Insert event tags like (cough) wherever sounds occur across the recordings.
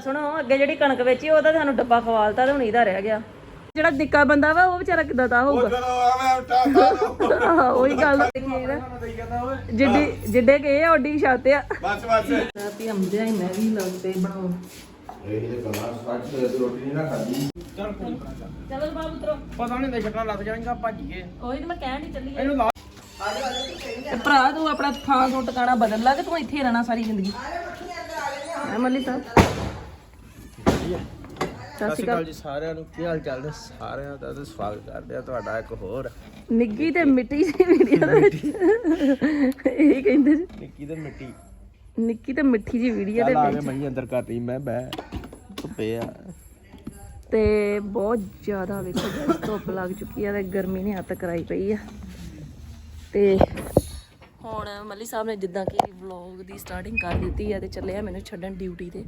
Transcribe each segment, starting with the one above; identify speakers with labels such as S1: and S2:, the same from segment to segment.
S1: ਸੁਣੋ ਅੱਗੇ ਜਿਹੜੀ ਕਣਕ ਵੇਚੀ ਉਹਦਾ ਤੁਹਾਨੂੰ ਡੱਬਾ ਖਵਾਲਤਾ ਤੇ ਹੁਣ ਇਹਦਾ ਰਹਿ ਗਿਆ। ਜਿਹੜਾ ਨਿੱਕਾ ਬੰਦਾ ਵਾ ਉਹ ਵਿਚਾਰਾ ਕਿੱਦਾਂ ਦਾ ਹੋਊਗਾ?
S2: ਚਲੋ ਆਵੇਂ ਟਾ
S1: ਆਹ, ਉਹੀ ਗੱਲ ਦੇਖੀ ਨਾ ਜਿੱਡੀ ਜਿੱਡੇ ਕੇ ਆ ਓਡੀ ਛੱਤ ਆ।
S2: ਬਸ ਬਸ।
S1: ਰਾਤੀ ਆਉਂਦੇ ਹੀ ਮੈਂ ਵੀ ਲੱਗ ਪਈ ਬਣਾਉਣ।
S2: ਇਹ ਤੇ ਕਮਾ ਸੱਚ ਤੇ ਰੋਟੀ ਨਹੀਂ ਨਾ ਖਾਦੀ
S1: ਚਲੋ ਬਾਬੂ ਉਤਰੋ।
S3: ਪਤਾ ਨਹੀਂ ਤੇ ਛੱਟਾਂ ਲੱਗ ਜਾਣਗੀਆਂ ਭੱਜ ਕੇ
S1: ਉਹੀ ਤਾਂ ਮੈਂ ਕਹਿਣ ਨਹੀਂ ਚੱਲੀ
S3: ਇਹਨੂੰ ਲਾ।
S1: ਤੇ ਭਰਾ ਤੂੰ ਆਪਣਾ ਥਾਂ ਤੋਂ ਟਿਕਾਣਾ ਬਦਲ ਲਾ ਕਿ ਤੂੰ ਇੱਥੇ ਹੀ ਰਹਿਣਾ ਸਾਰੀ ਜ਼ਿੰਦਗੀ? ਹੈ ਮੱਲੀ ਸਾਹਿਬ। ਸਤਿ ਸ਼੍ਰੀ ਅਕਾਲ
S3: ਜੀ ਸਾਰਿਆਂ ਨੂੰ। ਕੀ ਹਾਲ ਚਾਲ ਨੇ? ਸਾਰਿਆਂ ਦਾ ਤੇ ਸਵਾਗਤ ਕਰਦੇ ਆ ਤੁਹਾਡਾ ਇੱਕ ਹੋਰ।
S1: ਨਿੱਗੀ ਤੇ ਮਿੱਟੀ ਦੀ ਵੀਡੀਓ ਦੇ ਵਿੱਚ ਇਹੀ ਕਹਿੰਦੇ ਜੀ
S3: ਨਿੱਕੀ ਤੇ ਮਿੱਟੀ।
S1: ਨਿੱਕੀ ਤੇ ਮਿੱਠੀ ਜੀ ਵੀਡੀਓ ਦੇ
S3: ਚੱਲ ਆ
S1: ਵਿੱਚ।
S3: ਮੈਂ ਅੰਦਰ ਕਰ ਰਹੀ ਮੈਂ ਬਹਿ ਧੁੱਪੇ ਆ।
S1: ਤੇ ਬਹੁਤ ਜ਼ਿਆਦਾ ਵੇਖੋ guys, ਧੁੱਪ ਲੱਗ ਚੁੱਕੀ ਆ ਤੇ ਗਰਮੀ ਨੇ ਹੱਥ ਕਰਾਈ ਪਈ ਆ। ਤੇ ਹੁਣ ਮੱਲੀ ਸਾਹਿਬ ਨੇ ਜਿੱਦਾਂ ਕਿ ਵਲੌਗ ਦੀ ਸਟਾਰਟਿੰਗ ਕਰ ਦਿੱਤੀ ਆ ਤੇ ਚੱਲਿਆ ਮੈਨੂੰ ਛੱਡਣ ਡਿਊਟੀ ਤੇ।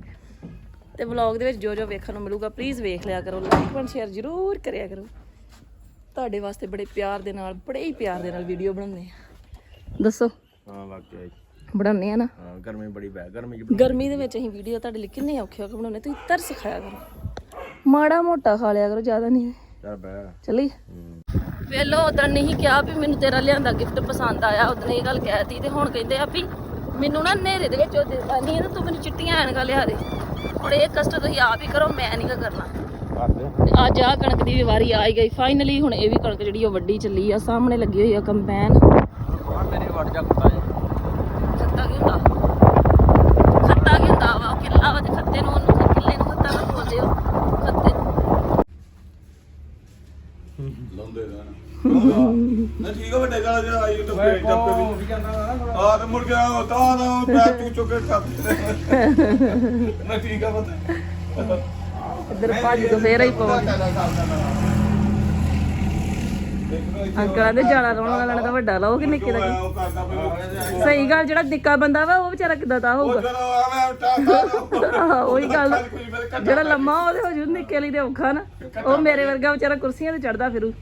S1: ਤੇ ਵਲੌਗ ਦੇ ਵਿੱਚ ਜੋ ਜੋ ਵੇਖਣ ਨੂੰ ਮਿਲੂਗਾ ਪਲੀਜ਼ ਵੇਖ ਲਿਆ ਕਰੋ ਲਾਈਕ ਐਂਡ ਸ਼ੇਅਰ ਜ਼ਰੂਰ ਕਰਿਆ ਕਰੋ। ਤੁਹਾਡੇ ਵਾਸਤੇ ਬੜੇ ਪਿਆਰ ਦੇ ਨਾਲ ਬੜੇ ਹੀ ਪਿਆਰ ਦੇ ਨਾਲ ਵੀਡੀਓ ਬਣਾਉਂਦੇ ਆ ਦੱਸੋ?
S3: ਹਾਂ ਵਾਕਿਆ ਹੀ।
S1: ਬਣਾਉਂਦੇ ਆ ਨਾ?
S3: ਹਾਂ ਗਰਮੀ ਬੜੀ ਬੈ ਗਰਮੀ ਚ
S1: ਗਰਮੀ ਦੇ ਵਿੱਚ ਅਸੀਂ ਵੀਡੀਓ ਤੁਹਾਡੇ ਲਈ ਕਿੰਨੇ ਔਖੇ ਹੋ ਕੇ ਬਣਾਉਣੇ ਤੁਸੀਂ ਤਰਸ ਖਾਇਆ ਕਰੋ। ਮਾੜਾ ਮੋਟਾ ਖਾ ਲਿਆ ਕਰੋ ਜ਼ਿਆਦਾ ਨਹੀਂ।
S3: ਚੱਲ ਬਹਿ
S1: ਚੱਲੀ। ਵੇਲੋ ਉਦੋਂ ਨਹੀਂ ਕਿਹਾ ਵੀ ਮੈਨੂੰ ਤੇਰਾ ਲਿਆਂਦਾ ਗਿਫਟ ਪਸੰਦ ਆਇਆ ਉਦੋਂ ਇਹ ਗੱਲ ਕਹਿਤੀ ਤੇ ਹੁਣ ਕਹਿੰਦੇ ਆ ਵੀ ਮੈਨੂੰ ਨਾ ਹਨੇਰੇ ਦੇ ਵਿੱਚ ਉਹ ਦਿੱਤਾ ਨਹੀਂ ਹੈ ਤੂੰ ਮੈਨੂੰ ਚਿੱਟੀਆਂ ਐਨਕਾਂ ਲਿਆ ਦੇ। ਹੁਣ ਇਹ ਕਸ਼ਟ ਤੁਸੀਂ ਆਪ ਹੀ ਕਰੋ ਮੈਂ ਨਹੀਂ ਕਰਨਾ। ਤੇ ਅੱਜ ਆ ਕਣਕ ਦੀ ਵੀ ਵਾਰੀ ਆ ਗਈ। ਫਾਈਨਲੀ ਹੁਣ ਇਹ ਵੀ ਕਣਕ ਜਿਹੜੀ ਉਹ ਵੱਡੀ ਚੱਲੀ ਆ ਸਾਹਮਣੇ ਲੱਗੀ ਹੋਈ ਆ ਕੰਪੈਨ।
S3: ਮੇਰੇ ਵੜ ਜਾ ਕੁੱਤਾ ਜੀ
S1: ਖੱਤਾ ਕੀ ਹੁੰਦਾ? ਖੱਤਾ ਕੀ ਹੁੰਦਾ ਵਾ? ਕਿੱਲਾ ਵਾ ਤੇ ਖੱਤੇ ਨੂੰ ਉਹਨੂੰ ਕਿੱਲੇ ਨੂੰ ਖੱਤਾ ਕਾ ਬੋਲਦੇ ਹੋ ਖੱਤੇ ਨੂੰ
S2: ਲਾਉਂਦੇ ਰਹਿਣਾ। ਨਾ ਠੀਕ ਆ ਵੱਡੇ ਗਾਲਾ ਜਿਹੜਾ ਆਈ ਤਾਂ ਪੇਟ ਟੱਪੇ ਵੀ। ਆ ਤੇ ਮੁੜ ਗਿਆ ਉਹ ਤਾਂ ਨਾ ਪੈਰ ਤੂੰ ਚੁੱਕੇ ਟੱਪ ਨਾ ਠੀਕ ਆ ਪਤਾ।
S1: ਇੱਧਰ ਭੱਜ ਕੇ ਫੇਰ ਹੀ। ਪਵਾ ਅੰਕਲਾਂ ਦੇ ਜਾਣਾ ਲਾਉਣ ਵਾਲਾ ਦਾ ਵੱਡਾ ਲਾਓ ਕਿ ਨਿੱਕੇ ਦਾ ਸਹੀ ਗੱਲ ਜਿਹੜਾ ਨਿੱਕਾ ਬੰਦਾ ਵਾ ਉਹ ਵਿਚਾਰਾ ਕਿੱਦਾਂ ਦਾ ਹੋਊਗਾ? ਆਹ, ਉਹੀ ਗੱਲ। ਜਿਹੜਾ ਲੰਮਾ ਉਹਦੇ ਹੋ ਜੂ ਨਿੱਕੇ ਲਈ ਤੇ ਔਖਾ ਨਾ। ਉਹ ਮੇਰੇ ਵਰਗਾ ਵਿਚਾਰਾ ਕੁਰਸੀਆਂ ਤੇ ਚੜਦਾ ਫਿਰੂ।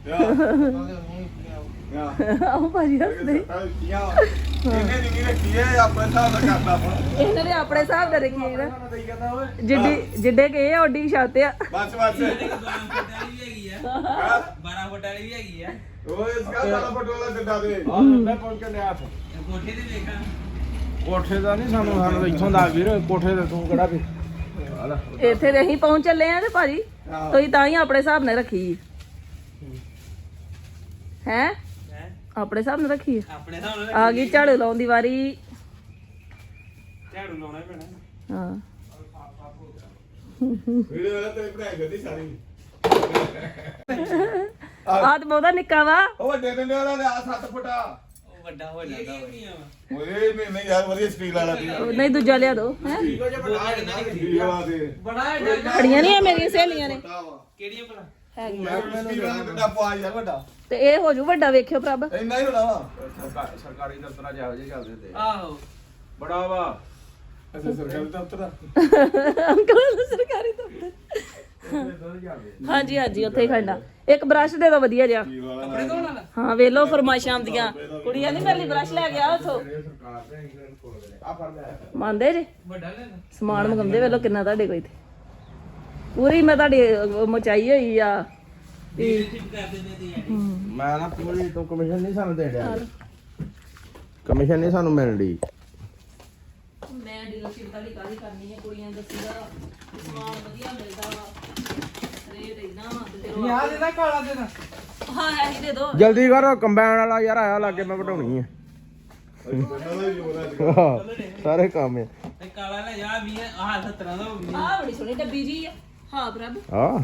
S1: ਆਹ ਭਾਜੀ ਹੱਸਦੇ।
S2: ਇਹਨੇ ਨਹੀਂ ਰੱਖੀ ਹੈ ਆਪਣੇ ਹਿਸਾਬ ਨਾਲ ਕਰਦਾ ਆਪਣਾ
S1: ਇਹਨਾਂ ਨੇ ਆਪਣੇ ਹਿਸਾਬ ਨਾਲ ਰੱਖੀ ਨਾ। ਜਿੱਡੀ ਜਿੱਡੇ ਕੇ ਓਡੀ ਛੱਤ ਆ।
S2: ਬਸ ਬਸ।
S4: 12 ਫੁੱਟ ਵਾਲੀ ਵੀ ਹੈਗੀ ਆ।
S2: ਉਹ ਇਸ ਦਾ ਸਾਰਾ ਪਟੋਲਾ ਡੱਡਾ ਦੇ
S3: ਆ ਮੈਂ ਪਹੁੰਚ ਕੇ ਲਿਆ ਫਿਰ
S4: ਕੋਠੇ ਤੇ ਵੇਖਾਂ
S3: ਕੋਠੇ ਦਾ ਨਹੀਂ ਸਾਨੂੰ ਸਾਨੂੰ ਤਾਂ ਇੱਥੋਂ ਦਾ ਵੀਰ ਕੋਠੇ ਤੇ ਤੂੰ ਕਿਹੜਾ ਵੀ।
S1: ਇੱਥੇ ਤੇ ਅਸੀਂ ਪਹੁੰਚ ਚੱਲੇ ਆ ਤੇ ਭਾਜੀ ਤੁਸੀਂ ਤਾਂ ਹੀ ਆਪਣੇ ਹਿਸਾਬ ਨਾਲ ਰੱਖੀ। ਹੈ?
S4: ਹੈ?
S1: ਆਪਣੇ ਹਿਸਾਬ ਨਾਲ ਰੱਖੀ
S4: ਆਪਣੇ ਹਿਸਾਬ ਨਾਲ
S1: ਆ ਗਈ ਝਾੜੂ ਲਾਉਣ ਦੀ ਵਾਰੀ।
S4: ਝਾੜੂ ਲਾਉਣਾ ਹੀ ਪੈਣਾ।
S1: ਹਾਂ।
S2: ਵੀਡੀਓ ਵਾਲਾ ਤੇਰੀ ਪੜਾਈ ਕਰਦੀ ਸਾਰੀ।
S1: ਆਹ ਤੇ ਬਹੁਤਾ ਨਿੱਕਾ ਵਾ।
S2: ਉਹ ਵੱਡੇ ਡੰਡੇ ਵਾਲਾ ਲਿਆ 7 ਫੁੱਟਾ।
S4: ਉਹ ਵੱਡਾ ਹੋ ਜਾਂਦਾ ਵਾ
S2: ਓਏ ਨਹੀਂ ਨਹੀਂ ਯਾਰ ਵਧੀਆ ਸਪੀਡ ਵਾਲਾ ਦੀ
S1: ਨਹੀਂ ਦੂਜਾ ਲਿਆ ਦੋ ਹੈ?
S2: ਵੀਡੀਓ ਵਾਲਾ ਦੇ।
S4: ਬੜਾ ਐਡਾ
S1: ਖੜੀਆਂ ਨਹੀਂ ਆ ਮੇਰੀਆਂ ਸਹੇਲੀਆਂ ਨੇ।
S4: ਕਿਹੜੀਆਂ ਭਲਾ?
S1: ਹੈਗੀਆਂ।
S2: ਸਪੀਡ ਵਾਲਾ ਡੰਡਾ ਪਵਾ ਯਾਰ ਵੱਡਾ।
S1: ਤੇ ਇਹ ਹੋ ਜੂ ਵੱਡਾ ਵੇਖਿਓ ਪ੍ਰਭ।
S2: ਇੰਨਾ ਹੀ ਹੋਣਾ ਵਾ।
S3: ਸਰਕਾ- ਸਰਕਾਰੀ ਦਫ਼ਤਰਾਂ ਜਿਹੋ ਜਿਹੇ ਚੱਲਦੇ ਤੇ।
S4: ਆਹੋ।
S3: ਬੜਾ ਵਾ।
S2: ਅੱਛਾ ਸਰਕਾਰੀ ਦਫ਼ਤਰ
S1: ਅੰਕਲ ਸਰਕਾਰੀ ਦਫ਼ਤਰ। ਹਾਂਜੀ ਹਾਂਜੀ ਉੱਥੇ ਹੀ ਖੜਨਾ। ਇੱਕ ਬ੍ਰਸ਼ ਦੇ ਦੋ ਵਧੀਆ ਜਿਹਾ।
S4: ਕੱਪੜੇ ਧੋਣ ਵਾਲਾ
S1: ਹਾਂ ਵੇਲੋ ਫਰਮਾਇਸ਼ਾਂ ਆਉਂਦੀਆਂ। ਕੁੜੀਆਂ ਨਹੀਂ ਮੇਰੀ ਬ੍ਰਸ਼ ਲੈ ਕੇ ਆ ਉਥੋਂ?
S3: ਲੈ
S1: ਮੰਨਦੇ ਜੇ?
S4: ਵੱਡਾ ਲੈਣਾ
S1: ਸਮਾਨ ਮੰਗਾਉਂਦੇ ਵੇਲੋ ਕਿੰਨਾ ਤੁਹਾਡੇ ਕੋਲ ਇੱਥੇ। ਪੂਰੀ ਮੈਂ ਤੁਹਾਡੀ ਮਚਾਈ ਹੋਈ ਆ। ਵੀ
S4: ਤੇ
S3: ਮੈਂ ਨਾ ਪੂਰੀ ਤੋਂ ਕਮਿਸ਼ਨ ਨਹੀਂ ਸਾਨੂੰ ਦੇ ਰਿਹਾ ਕਮਿਸ਼ਨ ਨਹੀਂ ਸਾਨੂੰ ਮਿਲ ਰਹੀ
S1: ਮੈਂ ਡੀਲਰਸ਼ਿਪ ਵਾਲੀ ਕਾਹਦੀ ਕਰਨੀ ਹੈ ਕੁੜੀਆਂ ਦੱਸੀਦਾ ਸਮਾਨ ਵਧੀਆ ਮਿਲਦਾ ਵਾ। ਵਾ ਤੇ
S4: ਯਾਰ ਇਹਦਾ ਕਾਲਾ ਦੇਣਾ
S1: ਉਹ- ਹਾਂ ਹੈ ਹੀ ਦੇ ਦੋ।
S3: ਜਲਦੀ ਕਰੋ ਕੰਬਾਈਨ ਵਾਲਾ ਯਾਰ ਆਇਆ ਲੱਗੇ ਮੈਂ ਵਢਾਉਣੀ ਹੈ ਸਾਰੇ ਕੰਮ ਹੈ
S4: ਤੇ ਕਾਲਾ ਲੈ ਜਾ 20 ਆਹ 17 ਦਾ ਹੋ ਗਿਆ।
S1: ਆਹ ਬੜੀ ਸੋਹਣੀ ਡੱਬੀ ਜੀ ਆ। ਹਾਂ ਪ੍ਰਭ।
S3: ਆ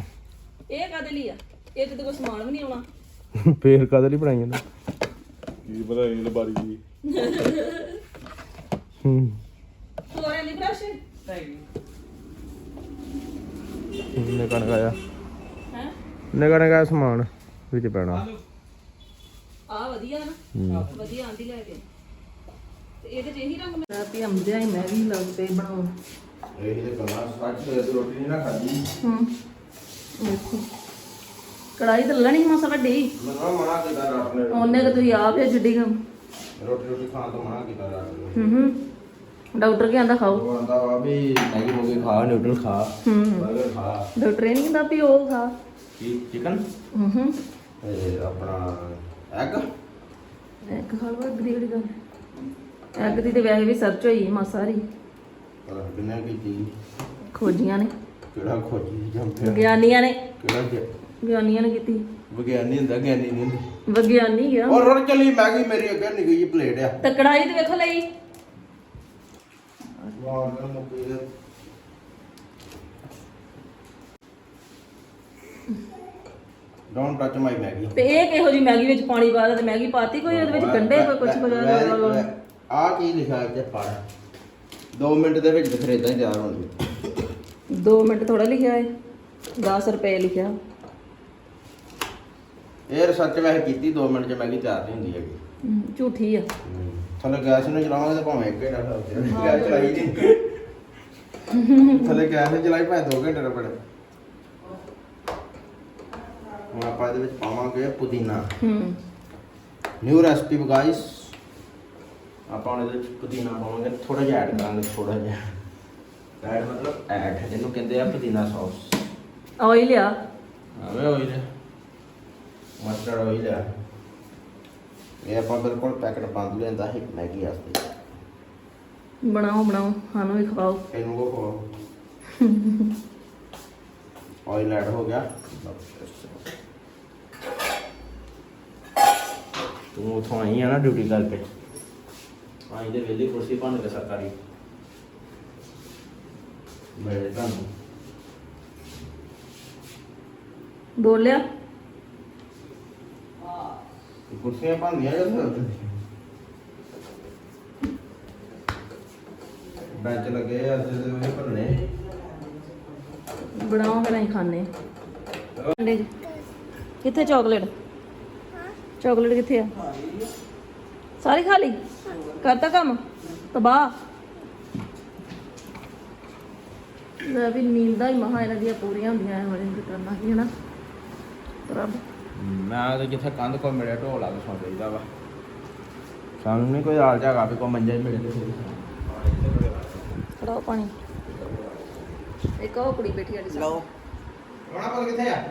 S1: ਇਹ ਕਾਦੇ ਲਈ ਆ? ਇਹ ਤੇ ਕੋਈ ਸਮਾਨ ਵੀ ਨਹੀਂ ਆਉਣਾ।
S3: ਫੇਰ ਕਦੇ ਲਈ ਬਣਾਈਆਂ ਨੇ?
S2: ਕੀ ਪਤਾ ਇਹ ਲਬਾਰੀ ਜੀ?
S3: ਹੂੰ।
S1: ਹੋਰ ਨਹੀਂ ਬ੍ਰਸ਼
S3: ਨਿਕਾ ਨਿਕਾ ਜਾ
S1: ਹੈ
S3: ਨਿਕਾ ਨਿਕਾ ਸਮਾਨ ਵਿੱਚ ਪੈਣਾ।
S1: ਆ ਵਧੀਆ ਨਾ ਵਧੀਆ ਆਂਦੀ ਲੈ ਕੇ। ਤੇ ਇਹਦੇ ਚ ਇਹੀ ਰੰਗ ਮੈਂ ਵੀ ਆਉਂਦਿਆਂ ਹੀ ਮੈਂ ਵੀ ਲੱਗ ਪਈ ਬਣਾਉਣ।
S2: ਇਹ ਤੇ ਕਮਾ ਸੱਚ ਤੇ ਰੋਟੀ ਨਹੀਂ ਨਾ ਖਾਦੀ
S1: ਹੂੰ। ਦੇਖੋ। ਕੜਾਈ ਤਾਂ ਲੈਣੀ ਮਸਾ ਵੱਡੀ।
S2: ਮੈਨੂੰ ਮਨਾ ਕੀਤਾ ਡਾਕਟਰ ਨੇ।
S1: ਉਹਨੇ ਕਿ ਤੁਸੀਂ ਆਪ ਹੀ ਜਿੱਡੀ ਕੁ-
S2: ਰੋਟੀ ਰੋਟੀ ਖਾਣ ਤੋਂ ਮਨਾ ਕੀਤਾ ਡਾਕਟਰ ਨੇ।
S1: ਹੂੰ ਹੂੰ। ਡਾਕਟਰ ਕੀ ਆਂਦਾ ਖਾਓ।
S3: ਉਹ ਆਂਦਾ ਵਾ ਵੀ ਮੈਗੀ ਮੂਗੀ ਖਾ ਨਿਊਡਲ ਖਾ।
S1: ਹੂੰ।
S3: ਬਰਗਰ ਖਾ।
S1: ਡਾਕਟਰ ਇਹ ਨਹੀਂ ਕਹਿੰਦਾ ਵੀ ਉਹ ਖਾ।
S3: ਕੀ ਚਿਕਨ
S1: ਹੂੰ। ਹੂੰ
S3: ਤੇ ਆਪਣਾ ਐਗ
S1: ਇੱਕ ਲਓ ਗ੍ਰੇਡ ਗੱਲ? ਐਗ ਦੀ ਤੇ ਵੈਸੇ ਵੀ ਸਰਚ ਹੋਈ ਮਾ ਸਾਰੀ।
S3: ਪਤਾ ਕਿੰਨਾ ਕੀਤੀ
S1: ਖੋਜੀਆਂ ਨੇ।
S3: ਕਿਹੜਾ ਖੋਜੀ ਜੰਪਿਆ
S1: ਵਿਗਿਆਨੀਆਂ ਨੇ।
S3: ਕਿਹੜਾ ਗਿਆ
S1: ਵਿਗਿਆਨੀਆਂ ਨੇ ਕੀਤੀ।
S3: ਵਿਗਿਆਨੀ ਹੁੰਦਾ ਗਿਆਨੀ ਨਹੀਂ ਹੁੰਦਾ।
S1: ਵਿਗਿਆਨੀ ਗਿਆ
S3: ਔਰ ਰੜ ਚਲੀ ਮੈਗੀ ਮੇਰੀ ਅੱਗੇ ਨਿੱਕੀ ਜਿਹੀ ਪਲੇਟ ਆ।
S1: ਤੇ ਕੜਾਈ ਤੇ ਵੇਖੋ ਲਈ।
S3: ਵਾਹ ਨਾ ਮੁੱਕੀ। ਡੋਨਟ ਟੱਚ ਮਾਈ ਮੈਗੀ
S1: ਤੇ ਇਹ ਕਿਹੋ ਜੀ ਮੈਗੀ ਵਿੱਚ ਪਾਣੀ ਪਾ ਦਿੱਤਾ? ਤੇ ਮੈਗੀ ਪਾਤੀ ਕੋਈ ਉਹਦੇ ਵਿੱਚ ਗੰਡੇ ਕੋਈ ਕੁਝ ਕੁਝ
S3: ਆ ਕੀ ਲਿਖਿਆ ਇੱਥੇ ਪੜ 2 ਮਿੰਟ ਦੇ ਵਿੱਚ ਫਿਰ ਇਦਾਂ ਹੀ ਤਿਆਰ ਹੋਣਗੇ।
S1: 2 ਮਿੰਟ ਥੋੜਾ ਲਿਖਿਆ ਹੈ 10 ਰੁਪਏ ਲਿਖਿਆ।
S3: ਇਹ ਰਿਸਰਚ ਵੈਸੇ ਕੀਤੀ 2 ਮਿੰਟ ਚ ਮੈਗੀ ਤਿਆਰ ਨਹੀਂ ਹੁੰਦੀ ਹੈਗੀ।
S1: ਝੂਠੀ ਆ।
S3: ਥੱਲੇ ਗੈਸ ਨੂੰ ਚਲਾਵਾਂਗੇ ਤਾਂ ਭਾਵੇਂ 1 ਘੰਟਾ ਲੱਗ ਜਾਵੇ ਗੈਸ ਚਲਾਈ ਨਹੀਂ। ਥੱਲੇ ਗੈਸ ਨੂੰ ਚਲਾਈ ਭਾਵੇਂ 2 ਘੰਟੇ ਲੱਗਣ ਹੁਣ ਆਪਾਂ ਇਹਦੇ ਵਿੱਚ ਪਾਵਾਂਗੇ ਪੁਦੀਨਾ।
S1: ਹੂੰ।
S3: ਨਿਊ ਰੈਸਪੀ ਗਾਇਸ ਆਪਾਂ ਇਹਦੇ ਵਿੱਚ ਪੁਦੀਨਾ ਪਾਵਾਂਗੇ ਥੋੜਾ ਜਿਹਾ ਐਡ ਕਰਾਂਗੇ ਥੋੜਾ ਜਿਹਾ। ਐਡ ਮਤਲਬ ਐਡ ਇਹਨੂੰ ਕਹਿੰਦੇ ਆ ਪੁਦੀਨਾ ਸੌਸ
S1: ਆਇਲ ਆ।
S3: ਆਵੇ ਆਇਲ ਮਸਟਰਡ ਆਇਲ ਆ। ਇਹ ਆਪਾਂ ਬਿਲਕੁਲ ਪੈਕਟ ਬੰਦ ਲੈਂਦਾ ਹੈ ਮੈਗੀ ਵਾਸਤੇ।
S1: ਬਣਾਓ ਬਣਾਓ ਸਾਨੂੰ ਵੀ ਖਵਾਓ।
S3: ਇਹਨੂੰ ਕੋ ਖਵਾਓ। (laughs) ਆਇਲ ਐਡ ਹੋ ਗਿਆ। ਤੂੰ ਉਥੋਂ ਆਈ ਆ ਨਾ ਡਿਊਟੀ ਕਰਕੇ। ਆਈ ਦੇ ਵੇਲੇ ਕੁਰਸੀ ਭੰਨ ਕੇ ਸਰਕਾਰੀ ਮੈਂ ਤੁਹਾਨੂੰ।
S1: ਡੋਲਿਆ
S3: ਕੁਰਸੀਆਂ ਭੰਦੀਆਂ ਜਾਂ ਬੈਂਚ ਲੱਗੇ ਆ ਅੱਜ ਦੇ ਉਹ ਭੰਨੇ।
S1: ਬਣਾਓ ਫਿਰ ਅਸੀਂ ਖਾਣੇ ਕਿੱਥੇ ਚਾਕਲੇਟ ਚਾਕਲੇਟ ਕਿੱਥੇ ਆ? ਸਾਰੀ ਖਾ ਲਈ? ਕਰਤਾ ਕੰਮ? ਤਬਾਹ? ਲੈ ਵੀ ਨੀਂਦਾਂ ਹੀ ਮਹਾ ਇਹਨਾਂ ਦੀਆਂ ਪੂਰੀਆਂ ਹੁੰਦੀਆਂ ਐ ਵਜੇ ਕਰਨਾ ਕੀ ਹਨਾ ਰੱਬ।
S3: ਮੈਂ ਤਾਂ ਜਿੱਥੇ ਕੰਧ ਕੋ ਮਿਲਿਆ ਢੋਲਾ ਕੇ ਸੌਂ ਜਾਈਦਾ ਵਾ। ਸਾਨੂੰ ਨਹੀਂ ਕੋਈ ਹਾਲ ਜਾਗਾ ਵੀ ਕੋ ਮੰਜਾ ਹੀ ਮਿਲੇ
S1: ਫੜਾਓ ਪਾਣੀ। ਇੱਕ ਉਹ ਕੁੜੀ ਬੈਠੀ ਆੜੀ ਲਓ।
S3: ਰੋਣਾ ਪਲ ਕਿੱਥੇ ਆ?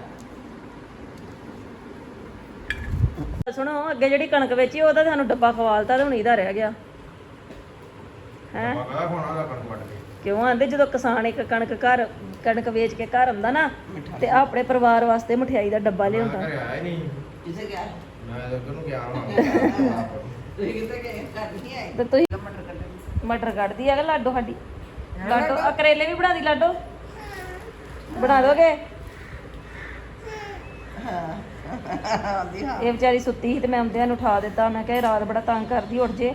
S1: ਸੁਣੋ ਅੱਗੇ ਜਿਹੜੀ ਕਣਕ ਵੇਚੀ ਉਹਦਾ ਤੁਹਾਨੂੰ ਡੱਬਾ ਖਵਾਲਤਾ ਤੇ ਹੁਣ ਇਹਦਾ ਰਹਿ ਗਿਆ। ਹੈ?
S3: ਪਕਾ ਹੋਣਾ ਦਾ ਕਣਕ ਵੱਟ ਕੇ
S1: ਕਿਉਂ? ਆਂਦੇ ਜਦੋਂ ਕਿਸਾਨ ਇੱਕ ਕਣਕ ਘਰ ਕਣਕ ਵੇਚ ਕੇ ਘਰ ਆਉਂਦਾ ਨਾ ਤੇ ਆਪਣੇ ਪਰਿਵਾਰ ਵਾਸਤੇ ਮਠਿਆਈ ਦਾ ਡੱਬਾ ਲਿਆਉਂਦਾ।
S3: ਘਰੇ ਆਇਆ ਹੀ ਨਹੀਂ।
S5: ਕਿੱਥੇ ਗਿਆ?
S3: ਮੈਂ ਤਾਂ ਕਿਹਨੂੰ ਗਿਆ ਹਾਂ
S5: ਤੁਸੀਂ ਕਿੱਥੇ ਗਏ? ਘਰ ਨਹੀਂ ਆਏ।
S1: ਤੇ ਤੁਸੀਂ
S5: ਮਟਰ
S1: ਕੱਢਦੀ ਆ ਕਿ ਲਾਡੋ ਸਾਡੀ? ਲਾਡੋ ਆ ਕਰੇਲੇ ਵੀ ਬਣਾ ਦੀ ਲਾਡੋ? ਬਣਾ ਦੋਗੇ?
S5: ਆਂਦੀ ਹਾਂ।
S1: ਇਹ ਵਿਚਾਰੀ ਸੁੱਤੀ ਸੀ ਤੇ ਮੈਂ ਆਉਂਦਿਆਂ ਨੂੰ ਉਠਾ ਦਿੱਤਾ। ਮੈਂ ਕਿਹਾ ਇਹ ਰਾਤ ਬੜਾ ਤੰਗ ਕਰਦੀ ਉੱਠ ਜੇ।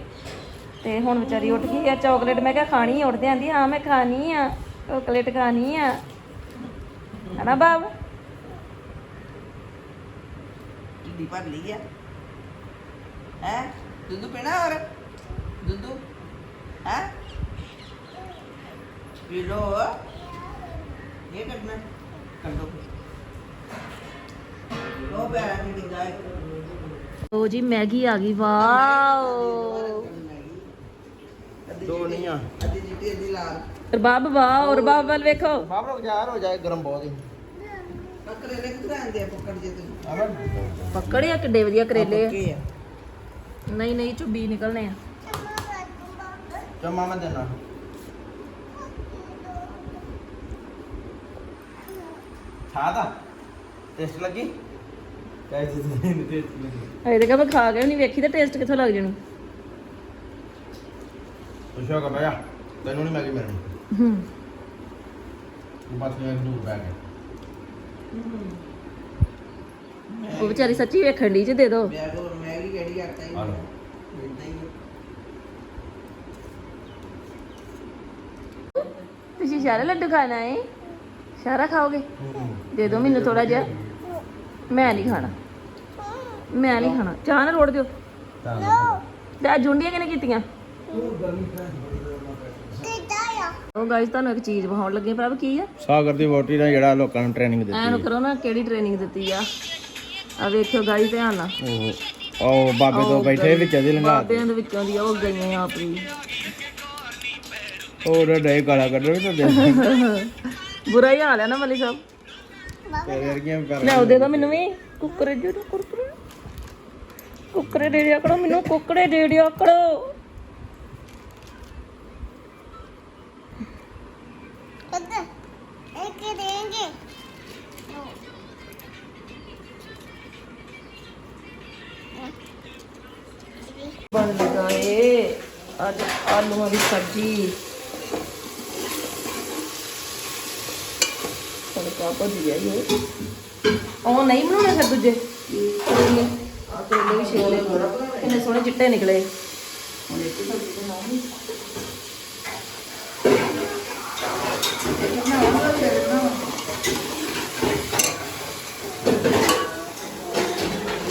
S1: ਤੇ ਹੁਣ ਵਿਚਾਰੀ ਉੱਠ ਗਈ ਆ। ਚਾਕਲੇਟ ਮੈਂ ਕਿਹਾ ਖਾਣੀ ਆ? ਉੱਠਦੇ ਆਂਦੀ ਹਾਂ ਮੈਂ ਖਾਣੀ ਆ। ਚਾਕਲੇਟ ਖਾਣੀ ਆ। ਹਨਾ ਬਾਬ?
S5: ਢਿੱਡੀ ਭਰ ਲਈ ਆ। ਹੈ? ਦੁੱਧ ਪੀਣਾ ਹੋਰ? ਦੁੱਧ? ਹੈ? ਪੀ ਲੋ ਇਹ ਕਰਨਾ ਕਰ ਦੋ ਉਹ ਬੈਠਾ ਨਹੀਂ ਗਾਇ
S1: ਲੋ ਜੀ ਮੈਗੀ ਆ ਗਈ ਵਾਓ।
S3: ਦੋ ਨਹੀਂ ਆ।
S5: ਅੱਧੀ ਚਿੱਟੀ ਅੱਧੀ ਲਾਲ
S1: ਰਬਾਬ ਵਾਓ ਰਬਾਬ ਵੱਲ ਵੇਖੋ।
S3: ਬਾਬਰ ਰੁਕ ਜਾ ਹੋ ਜਾਏ ਗਰਮ ਬਹੁਤ ਹੀ
S5: ਕਰੇਲੇ ਕਿੱਥੇ ਆਂਦੇ ਆ ਪਕੜ ਜੇ ਤੂੰ
S1: ਪੱਕੜੇ ਆ ਕਿੱਡੇ ਵਧੀਆ ਕਰੇਲੇ ਆ।
S5: ਪੱਕੇ ਆ।
S1: ਨਹੀਂ ਨਹੀਂ ਚੁੱਬੀ ਨਿਕਲਨੇ ਆ।
S3: ਚਾ ਮਾਮਾ ਦੇਣਾ। ਖਾਦਾ ਟੇਸਟ ਲੱਗੀ? ਕੈਸੀ ਸੀ ਟੇਸਟ ਲੱਗੀ
S1: ਅਜੇ ਤੱਕ ਮੈਂ ਖਾ ਕੇ ਵੀ ਨਹੀਂ ਵੇਖੀ ਤੇ ਟੇਸਟ ਕਿੱਥੋਂ ਲੱਗ ਜਾਣੀ?
S3: ਪੁੱਛੋ ਕਾ ਭਈਆ ਤੈਨੂੰ ਨਹੀਂ ਮੈਗੀ ਮਿਲਣੀ।
S1: ਹੂੰ।
S3: ਤੂੰ ਬਸ ਇਹ ਦੂਰ ਬੈ ਕੇ।
S1: ਉਹ ਵਿਚਾਰੀ ਸੱਚੀ ਵੇਖਣ ਦੀ ਚ ਦੇ ਦੋ।
S5: ਮੈਂ ਹੋਰ ਮੈਗੀ ਕਿਹੜੀ ਆਟਾ ਹੀ।
S1: ਤੁਸੀਂ ਸਾਰਾ ਲੱਡੂ ਖਾਣਾ ਹੈ ਸਾਰਾ ਖਾਓਗੇ? ਦੇ ਦਿਓ ਮੈਨੂੰ ਥੋੜਾ ਜਿਹਾ। ਮੈਂ ਨਹੀਂ ਖਾਣਾ। ਮੈਂ ਨਹੀਂ ਖਾਣਾ। ਚਾਹ ਨਾ ਰੋੜ ਦਿਓ। ਤੇ ਜੁੰਡੀਆਂ ਕਿਨੇ ਕੀਤੀਆਂ? ਉਹ ਗਾਇਸ ਤੁਹਾਨੂੰ ਇੱਕ ਚੀਜ਼ ਵਿਖਾਉਣ ਲੱਗੇ ਪ੍ਰਭ ਕੀ ਆ?
S3: ਸਾਗਰ ਦੀ ਵੋਟੀ ਨੇ ਜਿਹੜਾ ਲੋਕਾਂ ਨੂੰ ਟ੍ਰੇਨਿੰਗ ਦਿੱਤੀ
S1: ਐਨ ਕਰੋ ਨਾ ਕਿਹੜੀ ਟ੍ਰੇਨਿੰਗ ਦਿੱਤੀ ਆ? ਆ ਵੇਖਿਓ ਗਾਇਸ ਧਿਆਨ ਨਾਲ।
S3: ਉਹ ਉਹ ਬਾਬੇ ਤੋਂ ਬੈਠੇ ਵਿੱਚ ਇਹਦੇ ਲੰਗਾ
S1: ਬਾਬਿਆਂ ਦੇ ਵਿੱਚੋਂ ਦੀ ਉਹ ਗਈਆਂ ਆਪਣੀ
S3: ਹੋਰ ਡੇ ਗਾਲਾਂ ਕੱਢ ਰਹੇ ਤੁਹਾਡੇ
S1: ਬੁਰਾ ਹੀ ਹਾਲ ਹੈ ਨਾ ਮਲੀ ਸਾਹਿਬ। Kalernya parah. Nah, udah kami nemi kukre jodoh kukre. kerja dari akro minum
S5: kukre dari
S1: akro. ini. गए और आलू वाली सब्जी ਤੜਕਾ ਭੁੱਜ ਗਿਆ ਇਹ ਉਹ। ਨਹੀਂ ਬਣਾਉਣੇ ਫਿਰ ਦੂਜੇ? ਕਰੇਲੇ ਆ ਕਰੇਲੇ ਵੀ ਛਿੱਲ ਲਏ ਕਿੰਨੇ ਸੋਹਣੇ ਚਿੱਟੇ ਨਿਕਲੇ। ਹੁਣ ਇੱਕ ਸਬਜ਼ੀ ਬਣਾਉਣੀ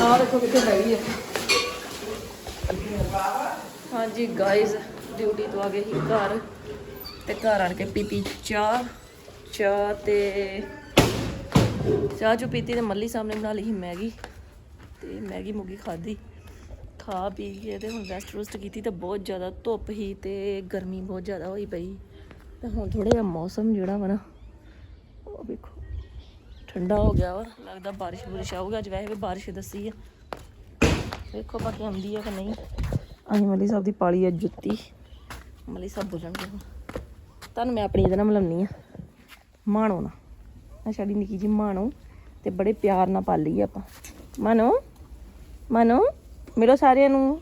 S1: ਆ ਦੇਖੋ ਕਿੱਥੇ ਬੈਠੀ ਹੈ। ਹਾਂਜੀ ਗਾਇਜ਼ ਡਿਊਟੀ ਤੋਂ ਆ ਗਏ ਹੀ ਘਰ। ਤੇ ਘਰ ਆਣ ਕੇ ਪੀਤੀ ਚਾਹ ਚਾਹ ਤੇ ਚਾਹ ਜੋ ਪੀਤੀ ਤੇ ਮੱਲੀ ਸਾਹਮਣੇ ਬਣਾ ਲਈ ਸੀ ਮੈਗੀ ਤੇ ਮੈਗੀ ਮੁਗੀ ਖਾਧੀ। ਖਾ ਪੀ ਕੇ ਤੇ ਹੁਣ ਰੈਸਟ ਰੁਸਟ ਕੀਤੀ ਤੇ ਬਹੁਤ ਜ਼ਿਆਦਾ ਧੁੱਪ ਹੀ ਤੇ ਗਰਮੀ ਬਹੁਤ ਜ਼ਿਆਦਾ ਹੋਈ ਪਈ। ਤੇ ਹੁਣ ਥੋੜਾ ਜਿਹਾ ਮੌਸਮ ਜਿਹੜਾ ਵਾ ਨਾ, ਉਹ ਵੇਖੋ। ਠੰਡਾ ਹੋ ਗਿਆ ਵਾ, ਲੱਗਦਾ ਬਾਰਿਸ਼ ਬੁਰਿਸ਼ ਆਊਗਾ ਅੱਜ। ਵੈਸੇ ਵੀ ਬਾਰਿਸ਼ ਦੱਸੀ ਆ। ਵੇਖੋ ਬਾਕੀ ਆਉਂਦੀ ਹੈ ਕਿ ਨਹੀਂ। ਅਸੀਂ ਮਲੀ ਸਾਹਿਬ ਦੀ ਪਾਲੀ ਆ ਜੁੱਤੀ। ਮਲੀ ਸਾਹਿਬ ਬੋਲਣਗੇ। ਤੁਹਾਨੂੰ ਮੈਂ ਆਪਣੀ ਇਹਦੇ ਨਾਲ ਮਿਲਾਉਣੀ ਆ। ਮਾਣੋ ਨਾ। ਆ ਸਾਡੀ ਨਿੱਕੀ ਜੀ ਮਾਣੋ ਤੇ ਬੜੇ ਪਿਆਰ ਨਾਲ ਪਾਲੀ ਆਪਾਂ। ਮਾਨੋ ਮਾਨੋ, ਮਿਲੋ ਸਾਰਿਆਂ ਨੂੰ।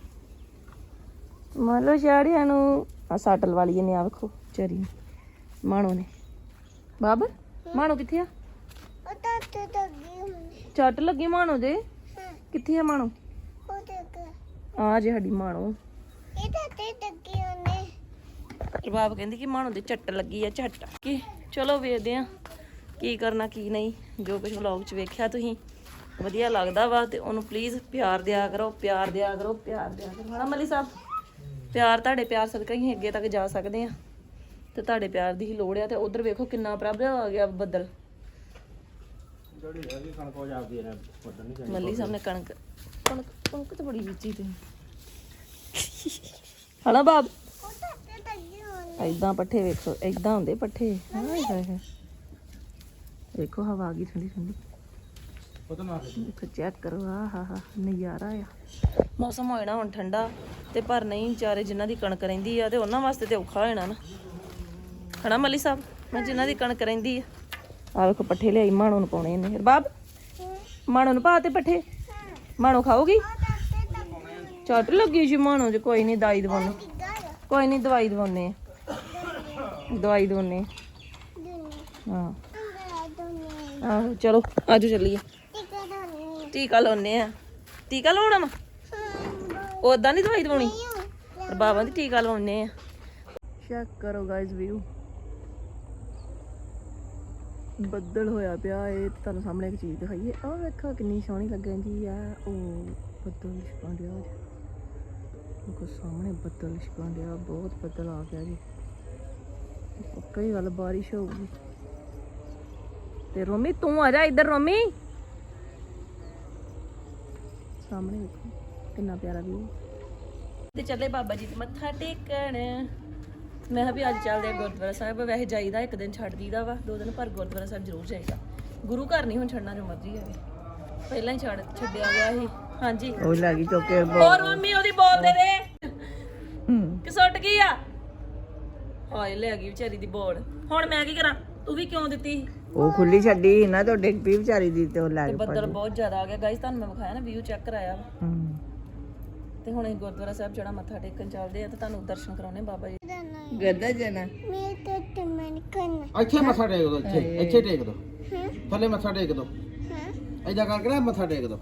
S1: ਮਿਲੋ ਸਾਰਿਆਂ ਨੂੰ। ਆ ਸਾਟਲ ਵਾਲੀ ਨੇ ਆ ਵੇਖੋ ਚਰੀ ਨੇ। ਨੇ। ਬਾਬ ਮਾਣੋ ਕਿੱਥੇ ਆ? ਚੱਟ ਲੱਗੀ ਮਾਣੋ ਦੇ? ਕਿੱਥੇ ਆ ਮਾਣੋ ਆ ਜੇ ਸਾਡੀ ਮਾਣੋ
S5: ਇਹ ਤੇ ਲੱਗੀ ਹੁੰਦੀ
S1: ਰਬਾਬ ਕਹਿੰਦੀ ਕਿ ਮਾਣੋ ਦੇ ਝੱਟ ਲੱਗੀ ਆ ਝੱਟ। ਕੀ? ਚਲੋ ਵੇਖਦੇ ਆ। ਕੀ ਕਰਨਾ ਕੀ ਨਹੀਂ ਜੋ ਕੁਝ ਵਲੌਗ 'ਚ ਵੇਖਿਆ ਤੁਸੀਂ। ਵਧੀਆ ਲੱਗਦਾ ਵਾ ਤੇ ਉਹਨੂੰ ਪਲੀਜ਼ ਪਿਆਰ ਦਿਆ ਕਰੋ ਪਿਆਰ ਦਿਆ ਕਰੋ ਪਿਆਰ ਦਿਆ ਕਰੋ। ਹਨਾ ਮਲੀ ਸਾਹਿਬ? ਪਿਆਰ ਤੁਹਾਡੇ ਪਿਆਰ ਸਦਕਾ ਹੀ ਅੱਗੇ ਤੱਕ ਜਾ ਸਕਦੇ ਆ ਤੇ ਤੁਹਾਡੇ ਪਿਆਰ ਦੀ ਹੀ ਲੋੜ ਆ ਤੇ ਉਧਰ ਵੇਖੋ ਕਿੰਨਾ ਪ੍ਰਭ ਆ ਗਿਆ ਬੱਦਲ। ਮੱਲੀ ਸਾਹਮਣੇ ਕਣਕ ਕਣਕ ਕਣਕ ਤਾਂ ਬੜੀ ਵਿੱਚੀ ਤੇ। ਹਣਾ ਬਾਬ? ਐਦਾਂ ਪੱਠੇ ਵੇਖੋ ਐਦਾਂ ਹੁੰਦੇ ਪੱਠੇ। ਹਾਏ ਹਾਏ। ਵੇਖੋ ਹਵਾ ਆ ਗਈ ਠੰਡੀ ਠੰਡੀ।
S3: ਪਤਾ ਨਾ
S1: ਦੇਖੋ ਚੈੱਕ ਕਰੋ ਆ ਹਾ ਹਾ ਨਜ਼ਾਰਾ ਆ। ਮੌਸਮ ਹੋ ਜਾਣਾ ਹੁਣ ਠੰਡਾ ਤੇ ਪਰ ਨਹੀਂ ਵਿਚਾਰੇ ਜਿਨ੍ਹਾਂ ਦੀ ਕਣਕ ਰਹਿੰਦੀ ਆ ਤੇ ਉਹਨਾਂ ਵਾਸਤੇ ਤੇ ਔਖਾ ਹੋ ਜਾਣਾ ਨਾ। ਹਣਾ ਮੱਲੀ ਸਾਹਿਬ? ਮੈਂ ਜਿਨ੍ਹਾਂ ਦੀ ਕਣਕ ਰਹਿੰਦੀ ਆ। ਆ ਵੇਖੋ ਪੱਠੇ ਲਿਆਈ ਮਾਣੋ ਨੂੰ ਪਾਉਣੇ ਨੇ ਬਾਬ ਮਾਣੋ ਨੂੰ ਪਾ ਤੇ ਪੱਠੇ। ਮਾਣੋ ਖਾਓਗੀ ਚੱਟ ਲੱਗੀ ਜੀ ਮਾਣੋ ਜੇ ਕੋਈ ਨਹੀਂ ਦਵਾਈ ਦਵਾਉਣੀ। ਕੋਈ ਨਹੀਂ ਦਵਾਈ ਦਵਾਉਣੇ ਆ। ਦਵਾਈ ਦਵਾਉਣੇ। ਹਾਂ। ਆਹੋ ਚਲੋ ਆਜੋ ਚੱਲੀਏ।
S5: ਟਿਕਾ
S1: ਲਾਉਣੇ ਆ। ਟੀਕਾ ਲਾਉਣਾ ਵਾ? ਉਦਾਂ ਨਹੀਂ ਦਵਾਈ ਦਵਾਉਣੀ? ਪਰ ਬਾਬਾ ਦੀ ਟੀਕਾ ਲਾਉਣੇ ਆ। ਚੈੱਕ ਕਰੋ ਗਾਇਜ਼ ਵਿਊ ਬੱਦਲ ਹੋਇਆ ਪਿਆ ਤੇ ਤੁਹਾਨੂੰ ਸਾਹਮਣੇ ਇੱਕ ਚੀਜ਼ ਦਿਖਾਈਏ। ਆਹ ਵੇਖੋ ਕਿੰਨੀ ਸੋਹਣੀ ਲੱਗਣ ਦੀ ਆ। ਉਹ ਬੱਦਲ ਛਪਾਂਡਿਆ ਦੇਖੋ ਸਾਹਮਣੇ ਬੱਦਲ ਛਪਾਂਡਿਆ ਬਹੁਤ ਬੱਦਲ ਆ ਗਿਆ ਜੀ। ਪੱਕਾ ਹੀ ਗੱਲ ਬਾਰਿਸ਼ ਹੋਊਗੀ। ਤੇ ਰੋਮੀ ਤੂੰ ਆ ਜਾ ਇੱਧਰ ਰੋਮੀ। ਸਾਹਮਣੇ ਵੇਖੋ ਕਿੰਨਾ ਪਿਆਰਾ ਵਿਊ ਤੇ ਚੱਲੇ ਬਾਬਾ ਜੀ ਦੇ ਮੱਥਾ ਟੇਕਣ। ਮੈਂ ਕਿਹਾ ਵੀ ਅੱਜ ਚੱਲਦੇ ਆ ਗੁਰਦੁਆਰਾ ਸਾਹਿਬ। ਵੈਸੇ ਜਾਈਦਾ ਇੱਕ ਦਿਨ ਛੱਡ ਦੀਦਾ ਵਾ ਦੋ ਦਿਨ ਪਰ ਗੁਰਦੁਆਰਾ ਸਾਹਿਬ ਜ਼ਰੂਰ ਜਾਈਦਾ। ਗੁਰੂ ਘਰ ਨਹੀਂ ਹੁਣ ਛੱਡਣਾ ਜੋ ਮਰਜ਼ੀ ਆਵੇ ਪਹਿਲਾਂ ਹੀ ਛੱਡ ਛੱਡਿਆ ਗਿਆ ਸੀ ਹਾਂਜੀ।
S5: ਉਹ ਲੱਗੀ ਚੋਕੇ
S1: ਹੋਰ ਮੰਮੀ ਉਹਦੀ ਬੋਲਦੇ ਨੇ ਕਿ ਸੁੱਟ ਗਈ ਆ? ਹਾਏ ਲੈ ਗਈ ਵਿਚਾਰੀ ਦੀ ਬੋਲ। ਹੁਣ ਮੈਂ ਕੀ ਕਰਾਂ? ਤੂੰ ਵੀ ਕਿਉਂ ਦਿੱਤੀ?
S5: ਉਹ ਖੁੱਲੀ ਛੱਡੀ ਨਾ ਤੋਂ ਡਿੱਗ ਪਈ ਵਿਚਾਰੀ ਦੀ ਤੇ ਉਹ
S1: ਤੇ
S5: ਲੱਗ
S1: ਬੱਦਲ ਬਹੁਤ ਜ਼ਿਆਦਾ ਆ ਗਿਆ। ਗਾਇਸ ਤੁਹਾਨੂੰ ਮੈਂ ਵਿਖਾਇਆ ਨਾ ਵਿਊ ਚੈੱਕ ਕਰਾਇਆ ਵਾ।
S5: ਹੂੰ।
S1: ਤੇ ਹੁਣ ਅਸੀਂ ਗੁਰਦੁਆਰਾ ਸਾਹਿਬ ਜਿਹੜਾ ਮੱਥਾ ਟੇਕਣ ਚੱਲਦੇ ਆ ਤੇ ਤੁਹਾਨੂੰ ਦਰਸ਼ਨ ਕਰਾਉਣੇ ਬਾਬਾ ਜੀ।
S5: ਗੱਦਾ ਜਨਾ। ਮੈਂ ਤੇ ਟਮਨ ਕਰਨਾ
S3: ਇੱਥੇ ਮੱਥਾ ਟੇਕ ਦੋ ਇੱਥੇ। ਇੱਥੇ ਟੇਕ ਦੋ। ਥੱਲੇ ਮੱਥਾ ਟੇਕ ਦੋ।
S5: ਹਾਂ।
S3: ਐਦਾਂ ਕਰਕੇ ਨਾ ਮੱਥਾ ਟੇਕ ਦੋ।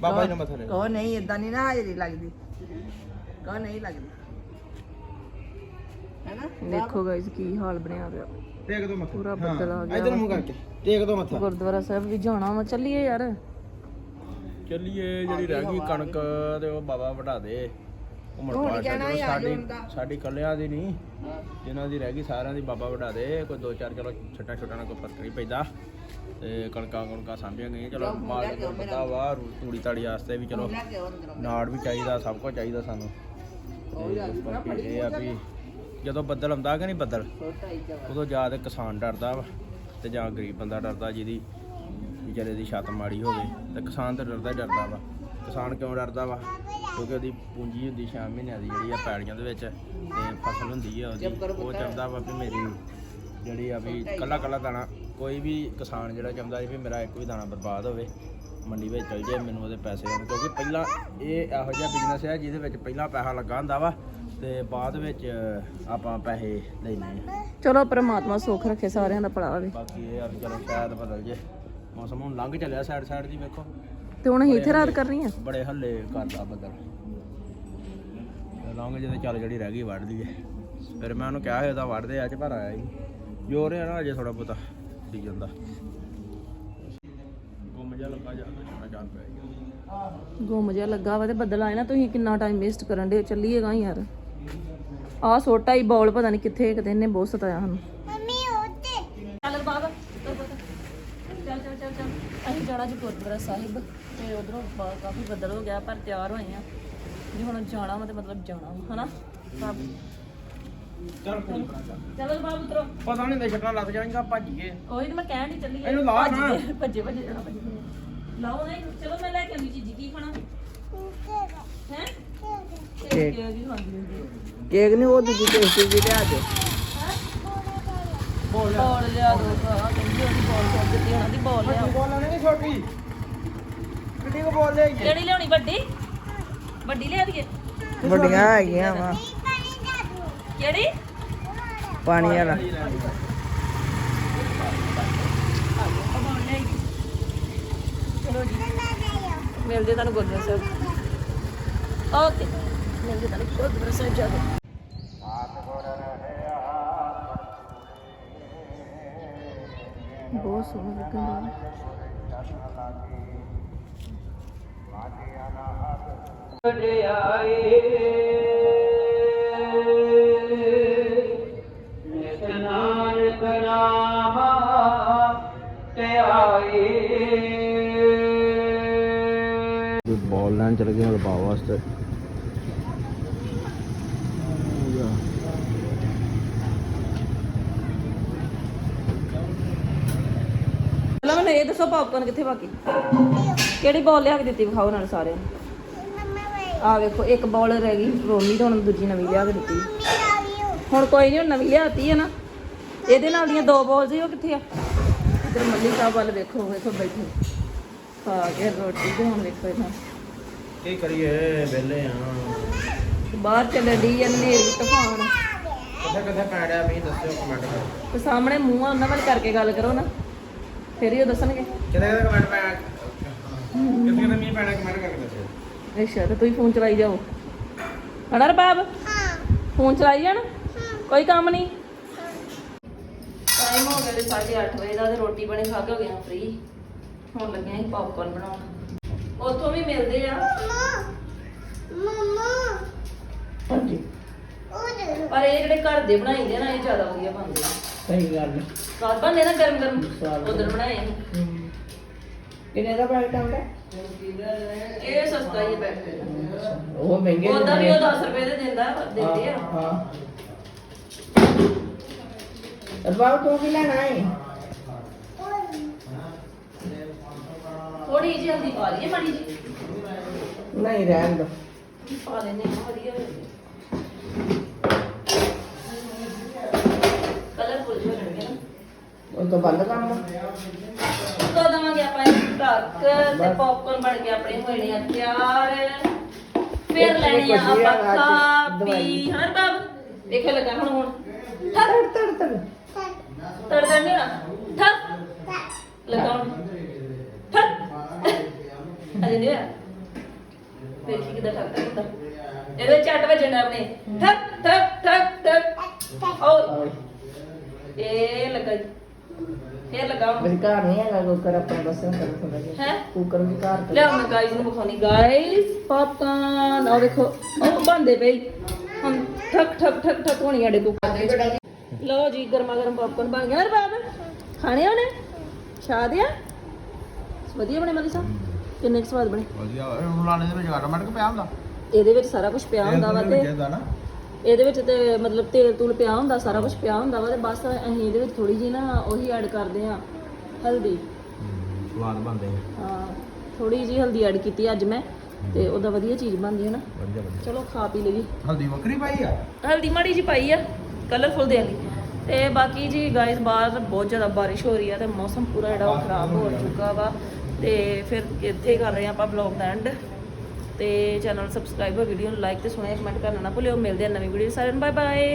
S3: ਬਾਬਾ ਜੀ ਨੂੰ ਮੱਥਾ ਟੇਕ
S5: ਕੋ ਨਹੀਂ ਇਦਾਂ ਨਹੀਂ ਨਾ ਹਾਜ਼ਰੀ ਲੱਗਦੀ। ਕੋ ਨਹੀਂ ਲੱਗਦੀ।
S1: ਦੇਖੋ ਗਾਇਸ ਕੀ ਹਾਲ ਬਣਿਆ ਪਿਆ।
S3: ਟੇਕ ਦੋ ਮੱਥਾ।
S1: ਪੂਰਾ ਬੱਦਲ ਆ ਗਿਆ
S3: ਇਧਰ ਮੂੰਹ ਕਰਕੇ ਟੇਕ ਦੋ ਮੱਥਾ।
S1: ਗੁਰਦੁਆਰਾ ਸਾਹਿਬ ਵੀ ਜਾਣਾ ਵਾ ਚੱਲੀਏ ਯਾਰ।
S3: ਚੱਲੀਏ ਜਿਹੜੀ ਰਹਿ ਗਈ ਕਣਕ ਤੇ ਉਹ ਬਾਬਾ ਵਢਾ ਦੇ। ਉਹ ਮਰਪਾ ਸਾਡੀ ਸਾਡੀ ਕੱਲਿਆਂ ਦੀ ਨਹੀਂ। ਜਿਨ੍ਹਾਂ ਦੀ ਰਹਿ ਗਈ ਸਾਰਿਆਂ ਦੀ ਬਾਬਾ ਵਢਾ ਦੇ। ਕੋਈ ਦੋ ਚਾਰ ਕਿਲੋ ਛੱਟਾ ਛੋਟਾ ਨਾਲ ਕੋਈ ਫ਼ਰਕ ਨਹੀਂ ਪੈਂਦਾ। ਤੇ ਕਣਕਾਂ ਕਣਕਾਂ ਸਾਂਭੀਆਂ ਗਈਆਂ। ਚਲੋ ਮਾਲ ਨੂੰ ਪਤਾ ਵਾ ਤੂੜੀ ਤਾੜੀ ਵਾਸਤੇ ਵੀ ਚਲੋ ਨਾੜ ਵੀ ਚਾਹੀਦਾ ਸਭ ਕੁਝ ਚਾਹੀਦਾ ਸਾਨੂੰ। ਤੇ ਬਾਕੀ ਇਹ ਆ ਵੀ ਜਦੋਂ ਬੱਦਲ ਆਉਂਦਾ ਕਿ ਨਹੀਂ ਬੱਦਲ? ਉਦੋਂ ਜਾਂ ਤੇ ਕਿਸਾਨ ਡਰਦਾ ਵਾ ਤੇ ਜਾਂ ਗਰੀਬ ਬੰਦਾ ਡਰਦਾ ਜਿਹਦੀ ਵਿਚਾਰੇ ਦੀ ਛੱਤ ਮਾੜੀ ਹੋਵੇ ਤੇ ਕਿਸਾਨ ਤਾਂ ਡਰਦਾ ਹੀ ਡਰਦਾ ਵਾ। ਕਿਸਾਨ ਕਿਉਂ ਡਰਦਾ ਵਾ? ਕਿਉਂਕਿ ਉਹਦੀ ਪੂੰਜੀ ਹੁੰਦੀ 6 ਮਹੀਨਿਆਂ ਦੀ ਜਿਹੜੀ ਆ ਪੈੜੀਆਂ ਦੇ ਵਿੱਚ ਤੇ ਫਸਲ ਹੁੰਦੀ ਆ ਉਹਦੀ। ਉਹ ਚਾਹੁੰਦਾ ਵਾ ਵੀ ਮੇਰੀ ਜਿਹੜੀ ਆ ਵੀ ਕੱਲਾ ਕੱਲਾ ਦਾਣਾ, ਕੋਈ ਵੀ ਕਿਸਾਨ ਜਿਹੜਾ ਚਾਹੁੰਦਾ ਵੀ ਮੇਰਾ ਇੱਕ ਵੀ ਦਾਣਾ ਬਰਬਾਦ ਹੋਵੇ, ਮੰਡੀ ਵਿੱਚ ਚਲ ਜਾਏ, ਮੈਨੂੰ ਉਹਦੇ ਪੈਸੇ ਆਉਣ। ਕਿਉਂਕਿ ਪਹਿਲਾਂ ਇਹ ਇਹੋ ਜਿਹਾ ਬਿਜ਼ਨਸ ਹੈ ਜਿਹਦੇ ਵਿੱਚ ਪਹਿਲਾਂ ਪੈਸਾ ਲੱਗਾ ਹੁੰਦਾ ਵਾ ਤੇ ਬਾਅਦ ਵਿੱਚ ਆਪਾਂ ਪੈਸੇ ਲੈਣੇ ਆ
S1: ਚਲੋ ਪ੍ਰਮਾਤਮਾ ਸੁੱਖ ਰੱਖੇ ਸਾਰਿਆਂ ਦਾ ਭਲਾ ਹੋਵੇ।
S3: ਬਾਕੀ ਇਹ ਆ ਵੀ ਚਲੋ ਸ਼ਾਇਦ ਬਦਲ ਜੇ। ਮੌਸਮ ਹੁਣ ਲੰਘ ਚੱਲਿਆ ਸਾਈਡ ਸਾਈਡ ਦੀ ਵੇਖੋ।
S1: ਤੇ ਹੁਣ ਅਸੀਂ ਇੱਥੇ ਰਾਤ ਕਰਨੀ ਆ?
S3: ਬੜੇ ਹੱਲੇ ਕਰਦਾ ਬਦਲ। ਲੰਘ ਜੇ ਤੇ ਚੱਲ ਜਿਹੜੀ ਰਹਿ ਗਈ ਵੱਢ ਲਈਏ। ਫਿਰ ਮੈਂ ਉਹਨੂੰ ਕਿਹਾ ਸੀ ਉਹਦਾ ਵੱਢਦੇ ਅੱਜ ਪਰ ਆਇਆ ਹੀ ਜੋਰ ਹੈ ਨਾ ਅਜੇ ਥੋੜਾ ਬਹੁਤਾ ਦੀ। ਜਾਂਦਾ ਗੁੰਮ ਜਾ ਲੱਗਾ ਜਾਂਦਾ ਜਾਨ ਪੈ ਗਿਆ।
S1: ਗੁੰਮ ਲੱਗਾ ਵਾ ਤੇ ਬੱਦਲ ਆਏ ਨਾ ਤੁਸੀਂ ਕਿੰਨਾ ਟਾਈਮ ਵੇਸਟ ਕਰਨ ਦੇ ਚੱਲੀਏਗਾ ਯਾਰ। ਆਹ ਛੋਟਾ ਹੀ ਬੌਲ ਪਤਾ ਨਹੀਂ ਕਿੱਥੇ ਕਿਤੇ ਇਹਨੇ ਬਹੁਤ ਸਤਾਇਆ ਸਾਨੂੰ। ਮੰਮੀ ਉੱਤੇ। ਚੱਲ ਬਾਬਾ ਚੱਲ ਚੱਲ ਚੱਲ ਚੱਲ ਅਸੀਂ ਜਾਣਾ ਜੀ ਗੁਰਦੁਆਰਾ ਸਾਹਿਬ ਤੇ ਉਧਰੋਂ ਕਾਫੀ ਬੱਦਲ ਹੋ ਗਿਆ ਪਰ ਤਿਆਰ ਹੋਏ ਆ। ਜੇ ਹੁਣ ਜਾਣਾ ਵਾ ਤੇ ਮਤਲਬ ਜਾਣਾ ਵਾ ਹਨਾ? ਬਾਬ।
S3: ਚੱਲ
S1: ਚਲੋ। ਬਾਬ ਉਤਰੋ
S3: ਪਤਾ ਨਹੀਂ ਛੱਟਾਂ ਲੱਗ ਜਾਣਗੀਆਂ ਭੱਜ ਕੇ
S1: ਕੋਈ ਨਹੀਂ ਮੈਂ ਕਹਿਣ ਨਹੀਂ ਚੱਲੀ
S3: ਇਹਨੂੰ ਲਾ ਨਾ।
S1: ਭੱਜ ਕੇ, ਭੱਜੇ ਭੱਜੇ ਜਾਣਾ ਭੱਜੇ ਭੱਜੇ। ਲਾਓ ਨਹੀਂ ਚਲੋ ਮੈਂ ਲੈ ਕੇ ਆਉਂਦੀ ਚੀਜ਼ੀ ਕੀ ਖਾਣਾ? ਹੈ? ਕੇਕ ਜੀ ਖਾਂਦੀ ਹੁੰਦੀ ਹੈ
S5: ਕੇਕ ਨਹੀਂ ਉਹ ਦੂਜੀ ਟੇਸਟੀ ਜੀ ਲਿਆ ਦੇ
S1: ਬੋਲ ਲਿਆ। ਦੋ ਭਰਾ ਕਹਿੰਦੀ ਉਹਦੀ ਬੋਲ ਕਰ ਦਿੱਤੀ ਉਹਨਾਂ ਦੀ ਬੋਲ ਲਿਆ।
S3: ਬੋਲਣਾ ਨਹੀਂ ਛੋਟੀ? ਕਿੱਡੀ ਕੋ ਬੋਲ ਲੈ
S1: ਕਿਹੜੀ ਲਿਆਉਣੀ ਵੱਡੀ? ਵੱਡੀ ਲਿਆ ਦੀਏ
S5: ਵੱਡੀਆਂ ਹੈਗੀਆਂ ਵਾ।
S1: ਕਿਹੜੀ?
S5: ਪਾਣੀ ਵਾਲਾ।
S1: ਚਲੋ ਜੀ। ਮਿਲਦੇ ਤੁਹਾਨੂੰ ਗੁਰਦੁਆਰਾ ਸਾਹਿਬ। ਓਕੇ। ਮਿਲਦੇ ਤੁਹਾਨੂੰ ਗੁਰਦੁਆਰਾ ਸਾਹਿਬ ਜਾ ਬਹੁਤ ਸੋਹਣਾ ਲੱਗਣ ਦਾ
S3: ਲੈਣ ਚਲੇ ਗਏ ਹਲਵਾ ਵਾਸਤੇ।
S1: ਮੈਨੂੰ ਇਹ ਦੱਸੋ ਪਾਪਕਾਰਨ ਕਿੱਥੇ ਬਾਕੀ? ਕਿਹੜੀ ਬਾਲ ਲਿਆ ਕੇ ਦਿੱਤੀ ਵਿਖਾਓ ਨਾਲ ਸਾਰਿਆਂ ਨੂੰ? ਆ ਵੇਖੋ ਇੱਕ ਬਾਲ ਰਹਿ ਗਈ ਰੋਮੀ ਤਾਂ ਹੁਣ ਦੂਜੀ ਨਵੀਂ ਲਿਆ ਕੇ ਦਿੱਤੀ। ਹੁਣ ਕੋਈ ਨਹੀਂ ਹੁਣ ਨਵੀਂ ਲਿਆਤੀ ਹੈ ਨਾ। ਇਹਦੇ ਨਾਲ ਦੀਆਂ ਦੋ ਬਾਲ ਸੀ ਉਹ ਕਿੱਥੇ ਆ? ਇਧਰ ਮੱਲੀ ਸਾਹਿਬ ਵੱਲ ਵੇਖੋ ਵੇਖੋ ਬੈਠੇ। ਖਾ ਕੇ ਰੋਟੀ ਤੇ ਹੁਣ ਵੇਖੋ ਇਹਨਾਂ
S3: ਕੀ ਕਰੀਏ ਵਿਹਲੇ ਆ।
S1: ਬਾਹਰ ਚੱਲੇ ਡੀ ਹਨੇਰ ਤੂਫਾਨ।
S3: ਕਿੱਥੇ ਕਿੱਥੇ ਪੈ ਰਿਹਾ ਮੀਂਹ ਦੱਸਿਓ ਕਮੈਂਟ ਕਰੋ
S1: ਤੇ ਸਾਹਮਣੇ ਮੂੰਹ ਆ ਉਹਨਾਂ ਵੱਲ ਕਰਕੇ ਗੱਲ ਕਰੋ ਨਾ। ਫਿਰ ਹੀ ਉਹ ਦੱਸਣਗੇ।
S3: ਕਿੱਥੇ ਕਿੱਥੇ ਕਮੈਂਟ ਪੈ ਕਿੱਥੇ ਕਿੱਥੇ ਮੀਂਹ ਪੈਣਾ ਕਮੈਂਟ ਕਰਕੇ ਦੱਸਿਓ।
S1: ਅੱਛਾ ਤੇ ਤੁਸੀਂ ਫੋਨ ਚਲਾਈ ਜਾਓ। ਹਣਾ ਰਬਾਬ? ਹਾਂ। ਫੋਨ ਚਲਾਈ ਜਾਣ? ਕੋਈ ਕੰਮ ਨਹੀਂ? ਟਾਈਮ ਹੋ ਗਿਆ ਤੇ 8:30 ਵਜੇ ਦਾ ਤੇ ਰੋਟੀ ਬਣੀ ਖਾ ਕੇ ਹੋ ਗਿਆ ਫ੍ਰੀ ਹੁਣ ਲੱਗਿਆ ਸੀ ਪੌਪਕਾਰਨ ਬਣਾਉਣ। ਉੱਥੋਂ ਵੀ ਮਿਲਦੇ ਆ।
S5: ਹਾਂਜੀ।
S1: ਪਰ ਇਹ ਜਿਹੜੇ ਘਰ ਦੇ ਬਣਾਈਦੇ ਨਾ ਇਹ ਜ਼ਿਆਦਾ ਵਧੀਆ ਬਣਦੇ ਆ।
S5: ਸਹੀ ਗੱਲ
S1: ਸਵਾਦ ਬਣਦੇ ਨਾ ਗਰਮ ਗਰਮ। ਉਧਰ ਬਣਾਏ।
S5: ਕਿੰਨੇ ਦਾ ਪੈਕਟ ਆਉਂਦਾ
S1: ਇਹ ਸਸਤਾ ਹੀ ਬੈਠੇ
S5: ਉਹ ਮਹਿੰਗੇ
S1: ਉਹਦਾ ਵੀ ਉਹ 10 ਰੁਪਏ ਦੇ ਦਿੰਦਾ ਦਿੰਦੇ ਆ।
S5: ਹਾਂ। ਅਰਬਾਬ ਤੂੰ ਕੀ ਲੈਣਾ ਹੈ
S1: ਥੋੜੀ ਜਿਹੀ ਹਲਦੀ ਪਾ ਲਈਏ ਮਾੜੀ ਜੀ
S5: ਨਹੀਂ ਰਹਿਣ ਦੋ।
S1: ਪਾ ਲੈਨੇ ਵਧੀਆ। ਕਲਰ ਫੁੱਲ ਹੋ ਜਾਣਗੇ ਨਾ
S5: ਉਹ ਤੋਂ ਬੰਦ ਕੰਮ।
S1: ਤੋਂ ਦਵਾਂਗੇ ਆਪਾਂ ਇਹ ਟੱਕ ਤੇ ਪੌਪਕਾਰਨ ਬਣ ਕੇ ਆਪਣੇ ਹੋਣੇ ਆ ਤਿਆਰ ਫਿਰ ਲੈਣੀ ਆ ਆਪਾਂ
S5: ਰਾਜ
S1: ਖਾ
S5: ਦਵਾਈ।
S1: ਪੀ ਹਾਂ ਬਾਬ ਦੇਖੇ ਲੱਗਾ ਹੁਣ ਹੁਣ।
S5: ਤੜ ਤੜ ਤੜ।
S1: ਤੜਦਾ ਨਹੀਂ ਨਾ ਠੱਕ ਲਗਾ ਹੁਣ ਠੱਕ ਅਜੇ ਨਹੀਂ ਹੋਇਆ। ਦੇਖੀ ਕਿਦਾਂ ਠੱਕ ਹੁੰਦਾ ਇਹਦੇ ਝੱਟ ਵੱਜਣਾ ਆਪਣੇ। ਠੱਕ ਠੱਕ ਠੱਕ ਠੱਕ ਓ ਇਹ ਲੱਗਾ ਜੀ। ਫੇਰ
S5: ਮੇਰੇ ਘਰ ਨਹੀਂ ਹੈਗਾ ਕੁੱਕਰ ਆਪਣੇ ਬਸਨ ਕਰ ਥੋੜਾ ਜਿਹਾ
S1: ਹੈ?
S5: ਕੁੱਕਰ ਵੀ ਘਰ ਤੋਂ।
S1: ਲਿਆ ਮੈਂ ਗਾਈਸ ਨੂੰ ਵਿਖਾਉਣੀ ਗਾਈਸ ਪਾਪਕਾਰਨ ਆ ਦੇਖੋ ਉਹ ਬੰਦੇ ਪਈ ਹੁਣ ਠਕ ਠਕ ਠਕ ਠਕ ਹੋਣੀ ਸਾਡੇ ਕੁੱਕਰ ਦੇ ਲਓ ਜੀ ਗਰਮਾ ਗਰਮ ਪਾਪਕਾਰਨ ਬਣ ਗਿਆ ਨਾ ਬਾਬ ਖਾਣੇ ਹੋਣੇ ਸ਼ਾਦ ਆ? ਵਧੀਆ ਬਣੇ ਮਲੀ ਸਾਹਿਬ। ਕਿੰਨੇ ਕੁ ਸਵਾਦ ਬਣੇ?
S3: ਵਧੀਆ ਹੁਣ ਲਾਣੇ ਦੇ ਵਿੱਚ ਆਟੋਮੈਟਿਕ ਪਿਆ ਹੁੰਦਾ।
S1: ਇਹਦੇ ਵਿੱਚ ਸਾਰਾ ਕੁਝ ਪਿਆ ਹੁੰਦਾ ਵਾ ਤੇ ਇਹਦੇ ਵਿੱਚ ਤੇ ਮਤਲਬ ਤੇਲ ਤੂਲ ਪਿਆ ਹੁੰਦਾ ਸਾਰਾ ਕੁਝ ਪਿਆ ਹੁੰਦਾ ਵਾ ਤੇ ਬਸ ਅਸੀਂ ਇਹਦੇ ਵਿੱਚ ਥੋੜੀ ਜੀ ਨਾ ਉਹੀ ਐਡ ਕਰਦੇ ਆ ਹਲਦੀ।
S3: ਸਵਾਦ ਬਣਦੇ ਆ।
S1: ਹਾਂ ਥੋੜੀ ਜੀ ਹਲਦੀ ਐਡ ਕੀਤੀ ਅੱਜ ਮੈਂ ਤੇ ਉਹਦਾ ਵਧੀਆ ਚੀਜ਼ ਬਣਦੀ ਹੈ ਨਾ।
S3: ਵਧੀਆ ਵਧੀਆ।
S1: ਚਲੋ ਖਾ ਪੀ ਲਈਏ।
S3: ਹਲਦੀ ਵੱਖਰੀ ਪਾਈ ਆ?
S1: ਹਲਦੀ ਮਾੜੀ ਜੀ ਪਾਈ ਆ ਕਲਰਫੁਲ ਦੇ ਲਈ ਤੇ ਬਾਕੀ ਜੀ ਗਾਇਸ ਬਾਹਰ ਬਹੁਤ ਜ਼ਿਆਦਾ ਬਾਰਿਸ਼ ਹੋ ਰਹੀ ਆ ਤੇ ਮੌਸਮ ਪੂਰਾ ਜਿਹੜਾ ਉਹ ਖਰਾਬ ਹੋ ਚੁੱਕਾ ਵਾ। ਤੇ ਫਿਰ ਇੱਥੇ ਕਰ ਰਹੇ ਆ ਆਪਾਂ ਬਲੌਗ ਦਾ ਐਂਡ ਤੇ ਚੈਨਲ ਸਬਸਕ੍ਰਾਈਬ ਵੀਡੀਓ ਨੂੰ ਲਾਈਕ ਤੇ ਸੁਣਿਆ ਕਮੈਂਟ ਕਰਨਾ ਨਾ ਭੁੱਲਿਓ। ਮਿਲਦੇ ਆ ਨਵੀਂ ਵੀਡੀਓ ਸਾਰਿਆਂ ਨੂੰ ਬਾਏ ਬਾਏ